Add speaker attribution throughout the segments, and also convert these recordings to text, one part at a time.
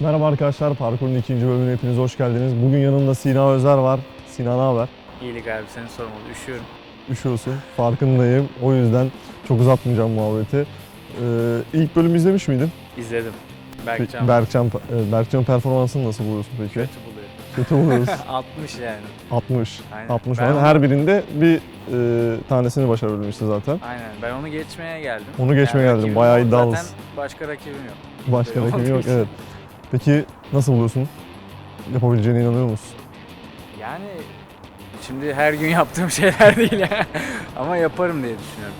Speaker 1: Merhaba arkadaşlar, Parkur'un ikinci bölümüne hepiniz hoş geldiniz. Bugün yanımda Sina Özer var. Sina ne haber?
Speaker 2: İyilik abi senin sormalı. Üşüyorum.
Speaker 1: Üşüyorsun, farkındayım. O yüzden çok uzatmayacağım muhabbeti. Ee, ilk bölüm izlemiş miydin?
Speaker 2: İzledim. Berkcan
Speaker 1: Berkcan, e, Berkcan performansını nasıl buluyorsun peki?
Speaker 2: kötü buluyor.
Speaker 1: Kötü buluyoruz.
Speaker 2: 60 yani.
Speaker 1: 60.
Speaker 2: Aynen.
Speaker 1: 60
Speaker 2: Ben
Speaker 1: her birinde bir e, tanesini başarabilmişti zaten.
Speaker 2: Aynen. Ben onu geçmeye geldim.
Speaker 1: Onu geçmeye geldin,
Speaker 2: rakibim
Speaker 1: bayağı iddialısın.
Speaker 2: Zaten başka rakibim yok.
Speaker 1: Başka
Speaker 2: Yok,
Speaker 1: rakibi yok, evet. Peki nasıl buluyorsun? Yapabileceğine inanıyor musun?
Speaker 2: Yani şimdi her gün yaptığım şeyler değil ya. Ama yaparım diye düşünüyorum.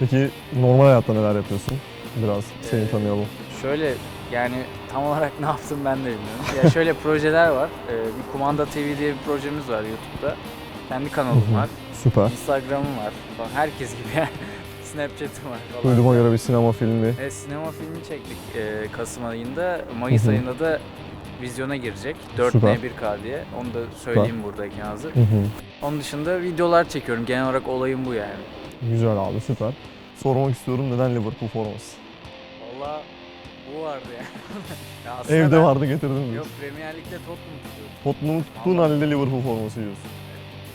Speaker 1: Peki normal hayatta neler yapıyorsun? Biraz seni
Speaker 2: Ee,
Speaker 1: tanıyalım.
Speaker 2: Şöyle yani tam olarak ne yaptım ben de bilmiyorum. Ya şöyle projeler var. Ee, bir Kumanda TV diye bir projemiz var YouTube'da. Kendi kanalım var.
Speaker 1: Süper.
Speaker 2: Instagram'ım var. Falan. Herkes gibi yani. Snapchat'im var falan.
Speaker 1: Duyduğuma göre bir sinema filmi.
Speaker 2: E, sinema filmi çektik e, Kasım ayında. Mayıs
Speaker 1: Hı hı.
Speaker 2: ayında da vizyona girecek.
Speaker 1: Süper.
Speaker 2: 4N1K diye. Onu da söyleyeyim buradayken hazır.
Speaker 1: Hı hı.
Speaker 2: Onun dışında videolar çekiyorum. Genel olarak olayım bu yani.
Speaker 1: Güzel abi süper. Sormak istiyorum neden Liverpool forması?
Speaker 2: Valla bu vardı ya. ya aslında
Speaker 1: Evde
Speaker 2: ben-
Speaker 1: vardı getirdin mi?
Speaker 2: Yok Premier Lig'de Tottenham tutuyorum.
Speaker 1: Tottenham'ı tuttuğun halde Liverpool forması yiyorsun.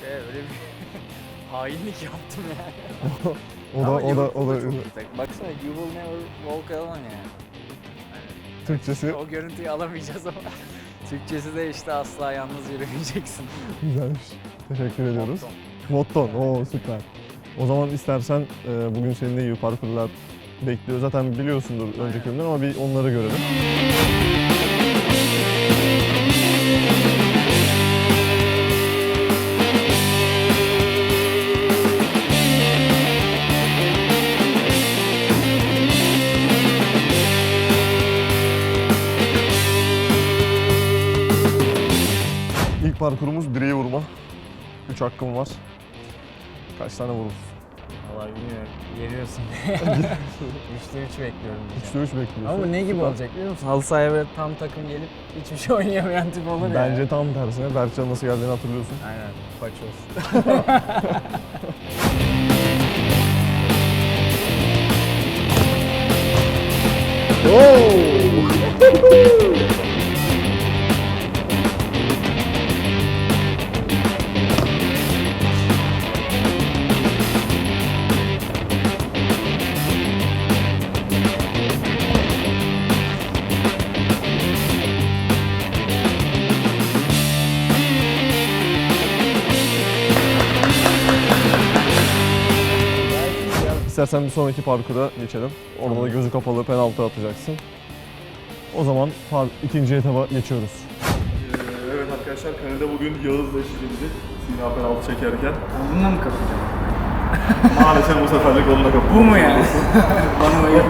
Speaker 2: E, öyle bir hainlik yaptım yani.
Speaker 1: O da
Speaker 2: Ama
Speaker 1: o da o da
Speaker 2: çok takım. Baksana you will never walk alone yani.
Speaker 1: Türkçesi
Speaker 2: O görüntüyü alamayacağız ama. Türkçesi de işte asla yalnız yürümeyeceksin.
Speaker 1: güzelmiş. Teşekkür ediyoruz.
Speaker 2: Motto.
Speaker 1: Motton. Oo süper. O zaman istersen e, bugün seninle iyi parkurlar bekliyor. Zaten biliyorsundur önceki bölümden ama bir onları görelim. Parkurumuz direğe vurma. 3 hakkım var. Kaç tane vurursun?
Speaker 2: Vallahi bilmiyorum. Yeniyorsun. 3'te 3 bekliyorum.
Speaker 1: 3'te 3 bekliyorsun.
Speaker 2: Ama ne gibi olacak biliyor musun? Halı sahaya böyle tam takım gelip hiçbir şey oynayamayan tip olur ya.
Speaker 1: Bence tam tersine. Berkcan nasıl geldiğini hatırlıyorsun.
Speaker 2: Aynen. Paçoz.
Speaker 1: İstersen bir sonraki parkura geçelim. Orada da gözü kapalı penaltı atacaksın. O zaman par ikinci etaba geçiyoruz. Ee, evet arkadaşlar kalede bugün Yağız'la eşliğimizi Sina penaltı çekerken
Speaker 2: Bununla mı kapatacağım?
Speaker 1: maalesef bu seferlik onunla kapattı.
Speaker 2: Bu mu yani? Bana uyuyor.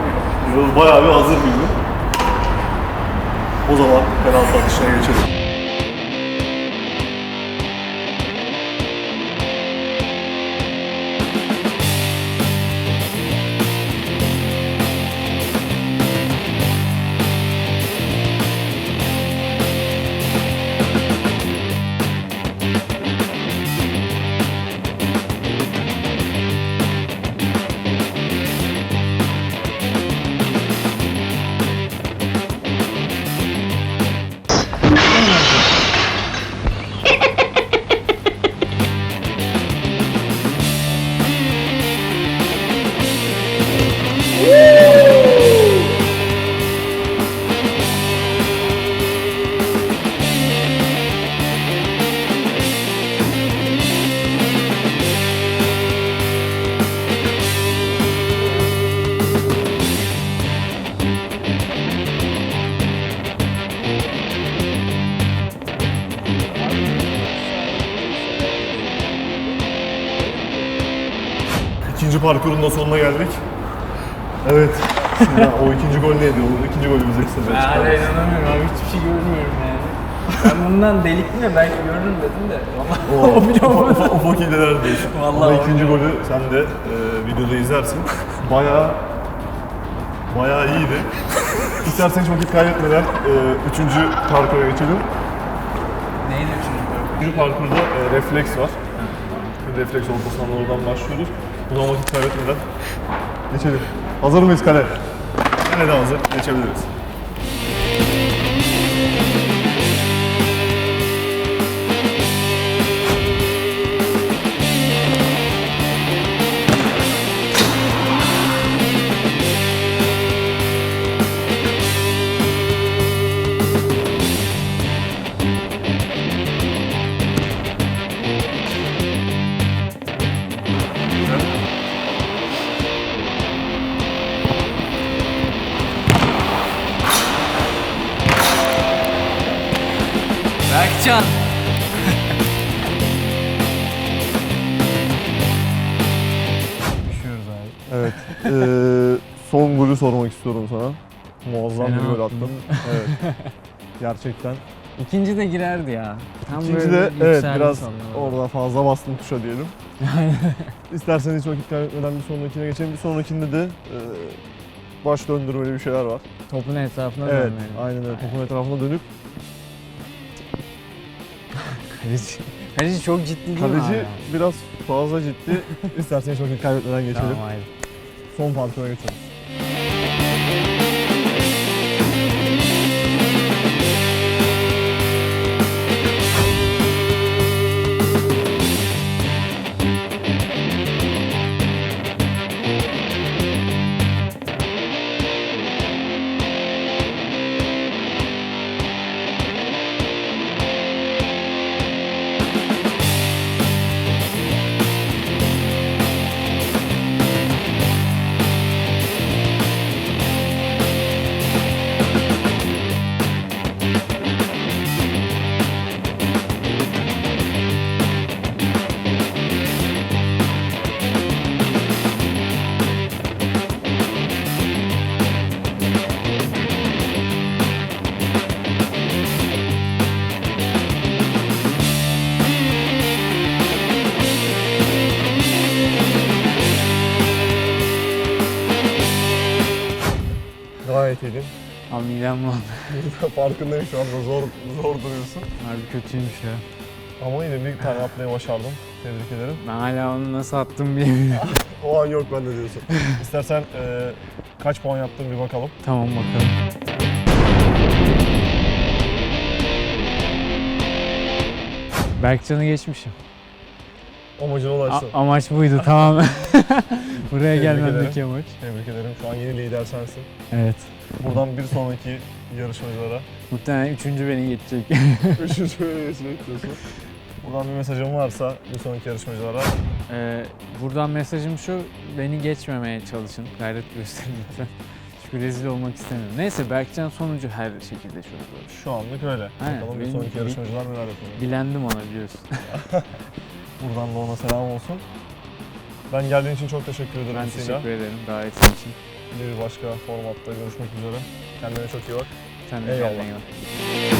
Speaker 1: Yağız bayağı bir hazır bildi. O zaman penaltı atışına geçelim. İkinci parkurun da sonuna geldik. Evet. Sina, o ikinci gol neydi? O ikinci golümüzü kısaca
Speaker 2: Ben hala
Speaker 1: açıklar mısın?
Speaker 2: inanamıyorum abi. Hiçbir şey görmüyorum yani. Ben bundan delikli mi belki görürüm dedim de. Vallahi
Speaker 1: O,
Speaker 2: bile olmadı.
Speaker 1: ufak, iğneler diyorsun.
Speaker 2: Vallahi
Speaker 1: Ama ikinci golü sen de e, videoda izlersin. Bayağı bayağı iyiydi. İstersen hiç vakit kaybetmeden e, üçüncü parkura geçelim.
Speaker 2: Neydi üçüncü
Speaker 1: Üçüncü parkurda e, refleks var. Refleks ortasından oradan başlıyoruz. Bu zaman vakit kaybetmeden geçelim. Hazır mıyız kale? Kale de hazır. Geçebiliriz.
Speaker 2: Berkcan. Düşüyoruz abi.
Speaker 1: Evet. eee, son golü sormak istiyorum sana. Muazzam
Speaker 2: Fena
Speaker 1: bir gol
Speaker 2: attın.
Speaker 1: attın. Evet. Gerçekten.
Speaker 2: İkinci de girerdi ya. Tam
Speaker 1: İkinci
Speaker 2: böyle
Speaker 1: de evet
Speaker 2: yükseldi
Speaker 1: biraz
Speaker 2: sonra.
Speaker 1: orada fazla bastın tuşa diyelim. İsterseniz hiç vakit kaybetmeden bir sonrakine geçelim. Bir sonrakinde de eee, baş döndürmeli bir şeyler var.
Speaker 2: Topun etrafına
Speaker 1: Evet,
Speaker 2: dönmeli.
Speaker 1: aynen öyle. Topun etrafına dönüp
Speaker 2: Kaleci, kaleci çok ciddi değil mi
Speaker 1: kaleci biraz fazla ciddi. İsterseniz vakit kaybetmeden geçelim.
Speaker 2: Tamam haydi.
Speaker 1: Son parkura geçelim.
Speaker 2: Bulandı.
Speaker 1: Farkındayım şu anda zor zor duruyorsun.
Speaker 2: Harbi kötüymüş ya.
Speaker 1: Ama yine bir tane atmayı başardın. Tebrik ederim.
Speaker 2: Ben hala onu nasıl attım bilmiyorum.
Speaker 1: O an yok bende diyorsun. İstersen eee, kaç puan yaptın bir bakalım.
Speaker 2: tamam bakalım. Berkcan'ı geçmişim.
Speaker 1: Amacına
Speaker 2: A-
Speaker 1: ulaştın.
Speaker 2: amaç buydu tamam. Buraya
Speaker 1: Tebrik
Speaker 2: gelmemdeki amaç.
Speaker 1: Tebrik ederim. Şu an yeni lider sensin.
Speaker 2: Evet.
Speaker 1: Buradan bir sonraki yarışmacılara
Speaker 2: Muhtemelen üçüncü beni geçecek.
Speaker 1: Üçüncü bölümesini bekliyorsun. Buradan bir mesajım varsa bir sonraki yarışmacılara
Speaker 2: Ee, buradan mesajım şu, beni geçmemeye çalışın, gayret gösterin lütfen. Çünkü rezil olmak istemiyorum. Neyse Berkcan sonucu her şekilde şu an.
Speaker 1: şu anlık öyle.
Speaker 2: Aynen.
Speaker 1: Bakalım bir
Speaker 2: Benim-
Speaker 1: sonraki yarışmacılar neler yapıyor.
Speaker 2: Bilendim ona biliyorsun.
Speaker 1: Buradan da ona selam olsun. Ben geldiğin için çok teşekkür ederim
Speaker 2: Ben
Speaker 1: Sina.
Speaker 2: teşekkür ederim davetin için.
Speaker 1: Bir başka formatta görüşmek üzere. Kendine çok iyi bak.
Speaker 2: Sen de
Speaker 1: Eyvallah.
Speaker 2: kendine iyi bak.